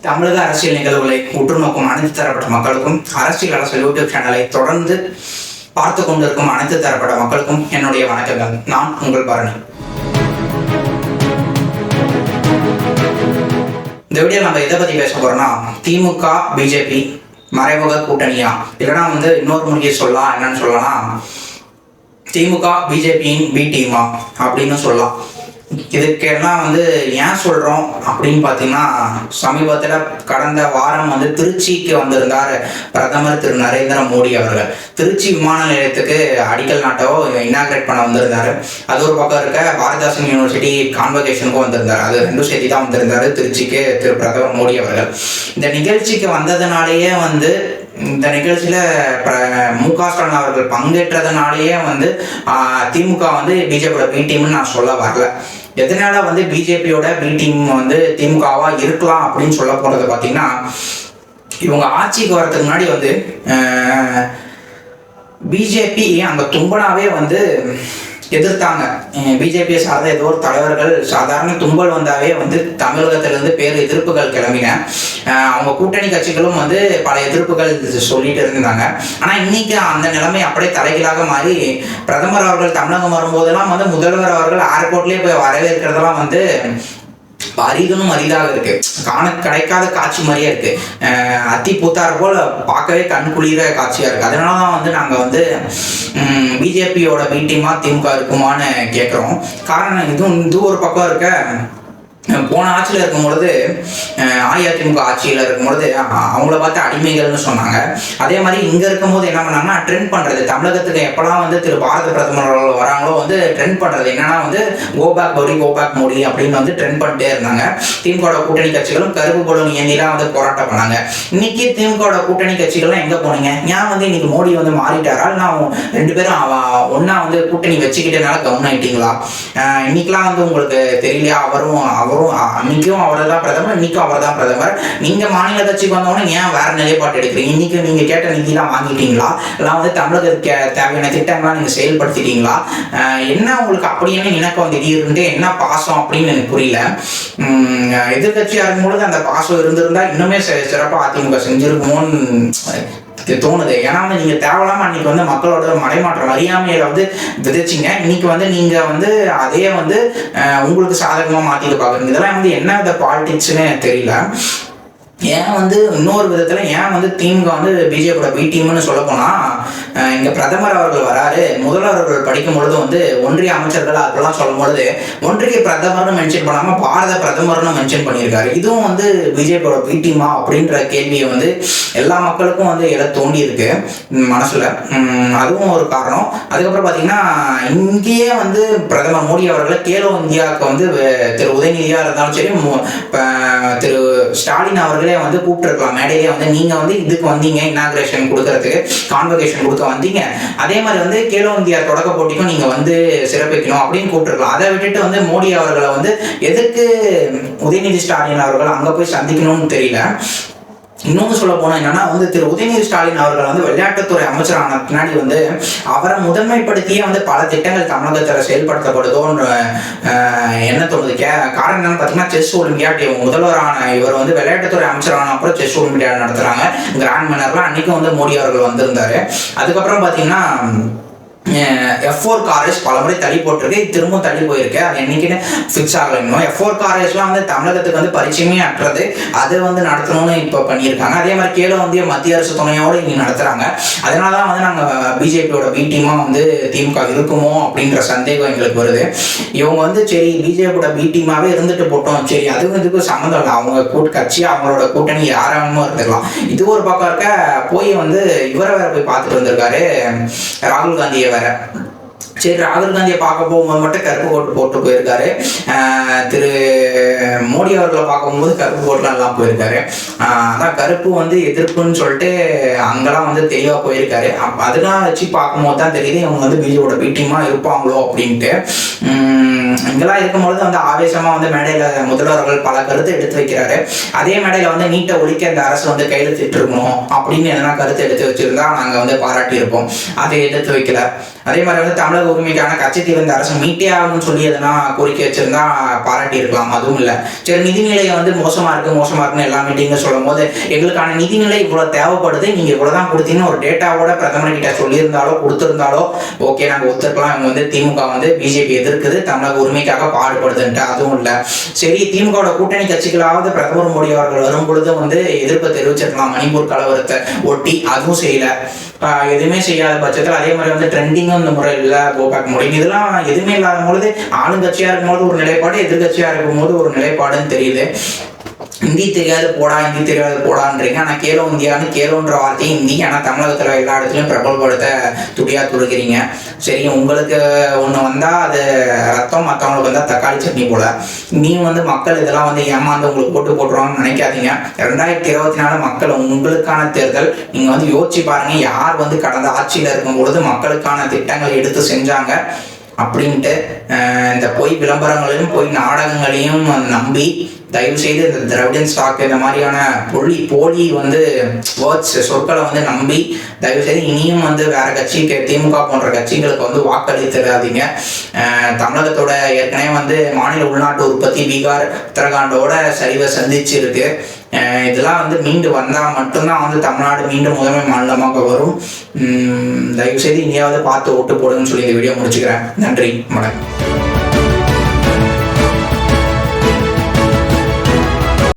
தமிழக அரசியல் நிகழ்வுகளை உற்றுநோக்கும் அனைத்து தரப்பட்ட மக்களுக்கும் அரசியல் அரசியல் யூடியூப் சேனலை தொடர்ந்து பார்த்து கொண்டிருக்கும் அனைத்து தரப்பட்ட மக்களுக்கும் என்னுடைய வணக்கங்கள். நான் உங்கள் பரணி. இந்த வீடியோ நம்ம எதை பத்தி பேச போறோம்னா திமுக பிஜேபி மறைமுக கூட்டணியா? இல்லைனா வந்து இன்னொரு மொழியை சொல்லலாம் என்னன்னு சொல்லலாம் திமுக பிஜேபியின் பி டீமா அப்படின்னு சொல்லலாம். இதுக்கெல்லாம் வந்து ஏன் சொல்கிறோம் அப்படின்னு பார்த்தீங்கன்னா சமீபத்தில் கடந்த வாரம் வந்து திருச்சிக்கு வந்திருந்தார் பிரதமர் திரு. நரேந்திர மோடி அவர்கள். திருச்சி விமான நிலையத்துக்கு அடிக்கல் நாட்டோ இனாகிரேட் பண்ண வந்திருந்தார். அது ஒரு பக்கம் இருக்க பாரதாசன் யூனிவர்சிட்டி கான்வகேஷனுக்கும் வந்திருந்தார். அது ரெண்டும் சேர்த்து தான் வந்திருந்தார் திருச்சிக்கு திரு. பிரதமர் மோடி அவர்கள். இந்த நிகழ்ச்சிக்கு வந்ததுனாலேயே வந்து இந்த நிகழ்ச்சியில் மு. க. ஸ்டாலின் அவர்கள் பங்கேற்றதுனாலேயே வந்து திமுக வந்து பிஜேபியோட பி டீம்னு நான் சொல்ல வரல. எதனால வந்து பிஜேபியோட பி டீம் வந்து திமுகவா இருக்கலாம் அப்படின்னு சொல்ல போறது பார்த்தீங்கன்னா இவங்க ஆட்சிக்கு வரதுக்கு முன்னாடி வந்து பிஜேபி அந்த தும்பனாவே வந்து எதிர்த்தாங்க. பிஜேபியை சார்ந்த ஏதோ ஒரு தலைவர்கள் சாதாரண தும்பல் வந்தாவே வந்து தமிழகத்திலிருந்து பேர் எதிர்ப்புகள் கிளம்பின. அவங்க கூட்டணி கட்சிகளும் வந்து பல எதிர்ப்புகள் சொல்லிட்டு இருந்தாங்க. ஆனால் இன்னைக்கு அந்த நிலைமை அப்படியே தலைகீழாக மாறி பிரதமர் அவர்கள் தமிழகம் வரும்போதெல்லாம் வந்து முதல்வர் அவர்கள் ஏர்போர்ட்லேயே போய் வரவேற்கிறதெல்லாம் வந்து அரிதனும் அரிதாக இருக்கு. காண கிடைக்காத காட்சி மாதிரியே இருக்கு. அத்தி பூத்தார் போல பார்க்கவே கண் குளிர காட்சியா இருக்கு. அதனால தான் வந்து நாங்க வந்து பிஜேபியோட மீட்டிங்கா திமுக இருக்குமான்னு கேட்குறோம் காரணம் இதுவும் இது ஒரு பக்கம் இருக்க போன ஆட்சியில் இருக்கும் பொழுது அஇஅதிமுக ஆட்சியில் இருக்கும் பொழுது அவங்கள பார்த்து அடிமைகள்னு சொன்னாங்க. அதே மாதிரி இங்கே இருக்கும்போது என்ன பண்ணாங்கன்னா ட்ரெண்ட் பண்ணுறது தமிழகத்துக்கு எப்போல்லாம் வந்து திரு பாரத பிரதமர் அவர்கள் வராங்களோ வந்து ட்ரெண்ட் பண்ணுறது என்னன்னா வந்து கோபாக் மோடி கோபேக் மோடி அப்படின்னு வந்து ட்ரெண்ட் பண்ணிட்டே இருந்தாங்க. திமுக கூட்டணி கட்சிகளும் கருப்பு பலூன் ஏந்திலாம் வந்து போராட்டம் பண்ணாங்க. இன்னைக்கு திமுக கூட்டணி கட்சிகள்லாம் எங்கே போனீங்க? ஏன் வந்து இன்னைக்கு மோடி வந்து மாறிட்டாரா? நான் ரெண்டு பேரும் ஒன்றா வந்து கூட்டணி வச்சுக்கிட்டனால கவனம் ஆயிட்டீங்களா? இன்னைக்கெலாம் இன்னைக்கெல்லாம் வந்து உங்களுக்கு தெரியலையா? அவரும் அவரும் அ- அன்னைக்கும் அவர் தான் பிரதமர் இன்னைக்கும் அவர் தான் பிரதமர். நீங்க மாநில கட்சிக்கு வந்தவொடனே ஏன் வேற நிலைப்பாடு எடுக்கிறீங்க? இன்னைக்கு நீங்க கேட்ட நிதிலாம் வாங்கிட்டீங்களா? இல்லை வந்து தமிழகத்துக்கு தேவையான திட்டங்கள்லாம் நீங்க செயல்படுத்திட்டீங்களா? என்ன உங்களுக்கு அப்படி என்ன இணக்கம் திடீர்னு? என்ன பாசம் அப்படின்னு எனக்கு புரியல. எதிர்கட்சியாக எதிர்க்கட்சியா இருக்கும்பொழுது அந்த பாசம் இருந்திருந்தா இன்னுமே சிறப்பாக அதிமுக செஞ்சிருக்குமோன்னு தோணுது. ஏன்னா வந்து நீங்கள் தேவையில்லாமல் அன்னைக்கு வந்து மக்களோட மடைமாற்றம் அறியாமையில் வந்து விதைச்சிங்க. இன்னைக்கு வந்து நீங்கள் வந்து அதே வந்து உங்களுக்கு சாதகமாக மாற்றிட்டு பார்க்குறீங்க. இதெல்லாம் வந்து என்ன வித பாலிடிக்ஸ்னு தெரியல. ஏன் வந்து இன்னொரு விதத்தில் ஏன் வந்து திமுக வந்து பிஜேபியோட பி டீம்னு சொல்ல இங்க பிரதமர் அவர்கள் வராரு முதல்வர் அவர்கள் படிக்கும் பொழுது வந்து ஒன்றிய அமைச்சர்கள் அதெல்லாம் சொல்லும் பொழுது ஒன்றிய பிரதமர்னு மென்ஷன் பண்ணாம பாரத பிரதமர்னு மென்ஷன் பண்ணியிருக்காரு. இதுவும் வந்து பிஜேபியோட வீட்டிமா அப்படின்ற கேள்வியை வந்து எல்லா மக்களுக்கும் வந்து இட தோண்டி இருக்கு மனசுல. அதுவும் ஒரு காரணம். அதுக்கப்புறம் பாத்தீங்கன்னா இங்கேயே வந்து பிரதமர் மோடி அவர்களை கேலோ இந்தியாவுக்கு வந்து திரு உதயநிதியா இருந்தாலும் சரி திரு ஸ்டாலின் அவர்களே வந்து கூப்பிட்டுருக்கலாம். மேடையிலே வந்து நீங்கள் வந்து இதுக்கு வந்தீங்க இனாகிரேஷன் கொடுக்கறதுக்கு கான்வகேஷன் கொடுக்க வந்தீங்க. அதே மாதிரி வந்து கேலோ இந்தியா தொடக்க போட்டிக்கும் நீங்கள் வந்து சிறப்பிக்கணும் அப்படின்னு கூப்பிட்டுருக்கலாம். அதை விட்டுட்டு வந்து மோடி அவர்களை வந்து எதுக்கு உதயநிதி ஸ்டாலின் அவர்கள் அங்கே போய் சந்திக்கணும்னு தெரியல. இன்னொன்று சொல்ல போனா என்னன்னா வந்து திரு உதயநிதி ஸ்டாலின் அவர்கள் வந்து விளையாட்டுத்துறை அமைச்சரான பின்னாடி வந்து அவரை முதன்மைப்படுத்தியே வந்து பல திட்டங்கள் தமிழகத்தில் செயல்படுத்தப்படுதோன்ற என்ன தோணுது கே காரணம் என்னன்னு பார்த்தீங்கன்னா செஸ் ஒலிம்பியாட் அப்படி முதல்வரான இவர் வந்து விளையாட்டுத்துறை அமைச்சரான அப்புறம் செஸ் ஒலிம்பியாட் நடத்துறாங்க. கிராண்ட் மன்னர்லாம் அன்னைக்கும் வந்து மோடி அவர்கள் வந்திருந்தாரு. அதுக்கப்புறம் பார்த்தீங்கன்னா எஃப் ஃபோர் காரேஜ் பல முறை தள்ளி போட்டிருக்கு. திரும்பவும் திரும்ப தள்ளி போயிருக்கு. அது என்னைக்குன்னு ஃபிக்ஸ் ஆகல இன்னும். எஃப் ஃபோர் காரேஜ்லாம் வந்து தமிழகத்துக்கு வந்து பரிச்சயமே அற்றது. அது வந்து நடத்தணும்னு இப்போ பண்ணியிருக்காங்க. அதே மாதிரி கேலோ வந்து மத்திய அரசு துணையோடு இங்கே நடத்துகிறாங்க அதனால தான் வந்து நாங்கள் பிஜேபியோட பி டீமாக வந்து திமுக இருக்குமோ அப்படின்ற சந்தேகம் எங்களுக்கு வருது. இவங்க வந்து சரி பிஜேபியோட பி டீமாவே இருந்துட்டு போட்டோம். சரி அதுவும் இதுக்கும் சம்மந்தம் இல்லை. அவங்க கூட்டு கட்சி அவங்களோட கூட்டணி யாராவது இருந்துக்கலாம். இது ஒரு பக்கம் இருக்க போய் வந்து இவரை வேற போய் பார்த்துட்டு வந்திருக்காரு ராகுல் காந்தியை போயிருக்காரு சரி ராகுல் காந்தியை பார்க்க போகும்போது மட்டும் கருப்பு கோட்டு போட்டு போயிருக்காரு. திரு மோடி அவர்களை பார்க்கும்போது கருப்பு கோட்லாம் எல்லாம் போயிருக்காரு. அதான் கருப்பு வந்து எதிர்ப்புன்னு சொல்லிட்டு அங்கெல்லாம் வந்து தெளிவாக போயிருக்காரு. அப்ப அதெல்லாம் வச்சு பார்க்கும்போது தான் தெரியுது இவங்க வந்து பிஜேபியோட பீட்டியமாக இருப்பாங்களோ அப்படின்ட்டு. உம் இங்கெல்லாம் இருக்கும்பொழுது வந்து ஆவேசமா வந்து மேடையில முதல்வர்கள் பல கருத்தை எடுத்து வைக்கிறாரு. அதே மேடையில வந்து நீட்டை ஒழிக்க அந்த அரசு வந்து கையெழுத்திட்டு இருக்கணும் அப்படின்னு எதனா கருத்து எடுத்து வச்சிருந்தா நாங்க வந்து பாராட்டி இருப்போம் அதை எடுத்து வைக்கல. அதே மாதிரி வந்து தமிழக உரிமைக்கான கச்சத்தீவு இந்த அரசு மீட்டே ஆகணும்னு சொல்லி எதனா கோரிக்கை வச்சிருந்தா பாராட்டி இருக்கலாம் அதுவும் இல்லை. சரி நிதிநிலை வந்து மோசமா இருக்கு மோசமா இருக்குன்னு எல்லா மீட்டிங்க சொல்லும் போது எங்களுக்கான நிதிநிலை இவ்வளவு தேவைப்படுது நீங்க இவ்வளவுதான் கொடுத்தீங்கன்னு ஒரு டேட்டாவோட பிரதமர் கிட்ட சொல்லியிருந்தாலோ கொடுத்திருந்தாலோ ஓகே நாங்க ஒத்துக்கலாம் இவங்க வந்து திமுக வந்து பிஜேபி எதிர்க்குது தமிழக உரிமைக்காக பாடுபடுதுன்ட்டு அதுவும் இல்லை. சரி திமுகவோட கூட்டணி கட்சிகளாவது பிரதமர் மோடி அவர்கள் வரும் பொழுது வந்து எதிர்ப்பு தெரிவிச்சிருக்கலாம். மணிப்பூர் கலவரத்தை ஒட்டி அதுவும் செய்யல. எதுவுமே செய்யாத பட்சத்தில் அதே மாதிரி வந்து ட்ரெண்டிங்கும் இந்த முறை இல்லை கோபேக் முடியும். இதெல்லாம் எதுவுமே இல்லாத பொழுது ஆளுங்கட்சியாக இருக்கும்போது ஒரு நிலைப்பாடு எதிர்கட்சியாக இருக்கும்போது ஒரு நிலைப்பாடுன்னு தெரியுது. ஹிந்தி தெரியாது போடா ஹிந்தி தெரியாது போடான்றீங்க. ஆனால் கேலோ இந்தியான்னு கேலோன்ற வார்த்தையை ஹிந்தி ஆனால் தமிழகத்தில் எல்லா இடத்துலையும் பிரபலப்படுத்த துடியா துடுக்கிறீங்க. சரி உங்களுக்கு ஒன்று வந்தால் அது ரத்தம் மற்றவங்களுக்கு வந்தால் தக்காளி சட்னி போல. நீ வந்து மக்கள் இதெல்லாம் வந்து ஏமாந்து உங்களுக்கு போட்டு போட்டுருவாங்கன்னு நினைக்காதீங்க. ரெண்டாயிரத்தி இருபத்தி நாலு மக்கள் உங்களுக்கான தேர்தல். நீங்கள் வந்து யோசிச்சு பாருங்க யார் வந்து கடந்த ஆட்சியில் இருக்கும் பொழுது மக்களுக்கான திட்டங்கள் எடுத்து செஞ்சாங்க அப்படின்ட்டு இந்த பொய் விளம்பரங்களையும் பொய் நாடகங்களையும் நம்பி தயவுசெய்து இந்த திராவிடன் ஸ்டாக் இந்த மாதிரியான பொல்லி போலி வந்து வேர்ட்ஸ் சொற்களை வந்து நம்பி தயவு செய்து இனியும் வந்து வேற கட்சி திமுக போன்ற கட்சிகளுக்கு வந்து வாக்களித்துடாதீங்க. தமிழகத்தோட ஏற்கனவே வந்து மாநில உள்நாட்டு உற்பத்தி பீகார் உத்தரகாண்டோட சரிவை சந்திச்சிருக்கு. இருக்கு இதெல்லாம் வந்து மீண்டு வந்தால் மட்டும்தான் வந்து தமிழ்நாடு மீண்டும் முதன்மை மாநிலமாக வரும். தயவுசெய்து இனியாவது பார்த்து ஓட்டு போடுங்கன்னு சொல்லி இந்த வீடியோ முடிச்சுக்கிறேன். நன்றி வணக்கம்.